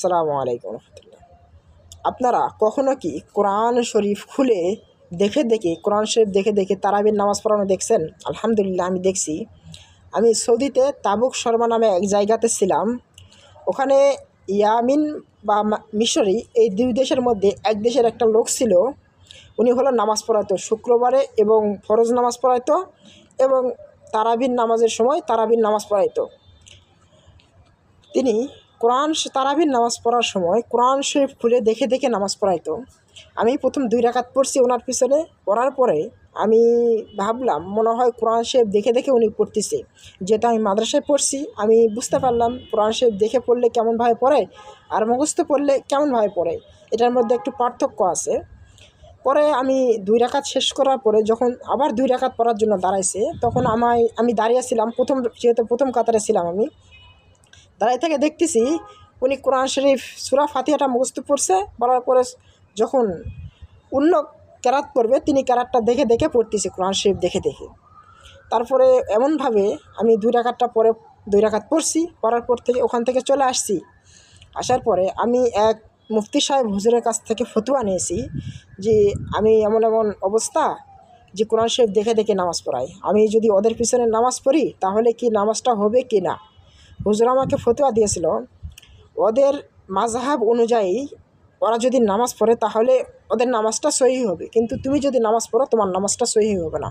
আসসালামু আলাইকুম রহমতুল্লাহ। আপনারা কখনো কি কোরআন শরীফ খুলে দেখে দেখে, কোরআন শরীফ দেখে দেখে তারাবির নামাজ পড়ানো দেখছেন? আলহামদুলিল্লাহ, আমি দেখছি। আমি সৌদিতে তাবুক শর্মা নামে এক জায়গাতে ছিলাম। ওখানে ইয়ামিন বা মিশরি এই দুই দেশের মধ্যে এক দেশের একটা লোক ছিল। উনি হলো নামাজ পড়াইতো শুক্রবারে এবং ফরজ নামাজ পড়াইতো এবং তারাবির নামাজের সময় তারাবির নামাজ পড়াইতো। তিনি কোরআন তারাবির নামাজ পড়ার সময় কোরআন শরীফ খুলে দেখে দেখে নামাজ পড়াইতো। আমি প্রথম দুই রাকাত পড়ছি ওনার পিছনে, পড়ার পরে আমি ভাবলাম, মনে হয় কোরআন শরীফ দেখে দেখে উনি পড়তেছে। যেটা আমি মাদ্রাসায় পড়ছি, আমি বুঝতে পারলাম কোরআন শরীফ দেখে পড়লে কেমনভাবে পড়ে আর মুখস্থ পড়লে কেমনভাবে পড়ে, এটার মধ্যে একটু পার্থক্য আছে। পরে আমি দুই রাকাত শেষ করার পরে যখন আবার দুই রাকাত পড়ার জন্য দাঁড়াইছে, তখন আমায় আমি দাঁড়িয়েছিলাম প্রথম যেহেতু প্রথম কাতারে ছিলাম আমি দাঁড়াই থেকে দেখতেছি, উনি কোরআন শরীফ, সুরা ফাতিহাটা মুখস্থ পড়ছে পড়ার পরে যখন অন্য ক্যারাত পড়বে, তিনি ক্যারাতটা দেখে দেখে পড়তেছে কোরআন শরীফ দেখে দেখে। তারপরে এমনভাবে আমি দুই রাখাতটা পরে, দুই রাখাত পড়ছি, পড়ার পর থেকে ওখান থেকে চলে আসছি। আসার পরে আমি এক মুফতি সাহেব হুজুরের কাছ থেকে ফতুয়া নিয়েছি যে আমি এমন এমন অবস্থা যে কোরআন শরীফ দেখে দেখে নামাজ পড়াই। আমি যদি ওদের পিছনে নামাজ পড়ি, তাহলে কি নামাজটা হবে কি না? হুজুর আমাকে ফতুয়া দিয়েছিল, ওদের মাঝহাব অনুযায়ী ওরা যদি নামাজ পড়ে তাহলে ওদের নামাজটা সহি হবে, কিন্তু তুমি যদি নামাজ পড়ো তোমার নামাজটা সহি হবে না।